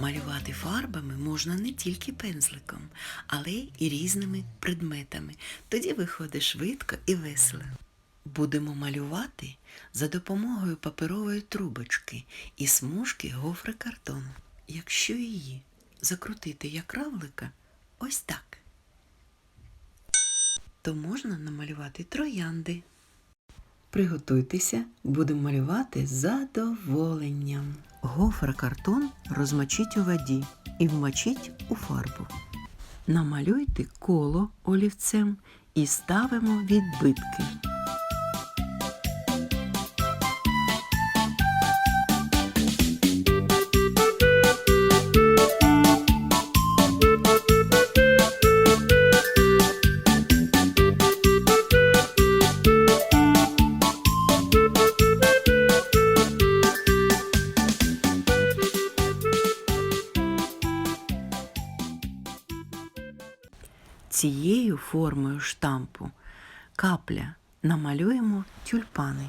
Малювати фарбами можна не тільки пензликом, але й різними предметами. Тоді виходить швидко і весело. Будемо малювати за допомогою паперової трубочки і смужки гофри картону. Якщо її закрутити як равлика, ось так, то можна намалювати троянди. Приготуйтеся, будемо малювати задоволенням. Гофрокартон розмочіть у воді і вмочіть у фарбу. Намалюйте коло олівцем і ставимо відбитки. Цією формою штампу капля намалюємо тюльпани.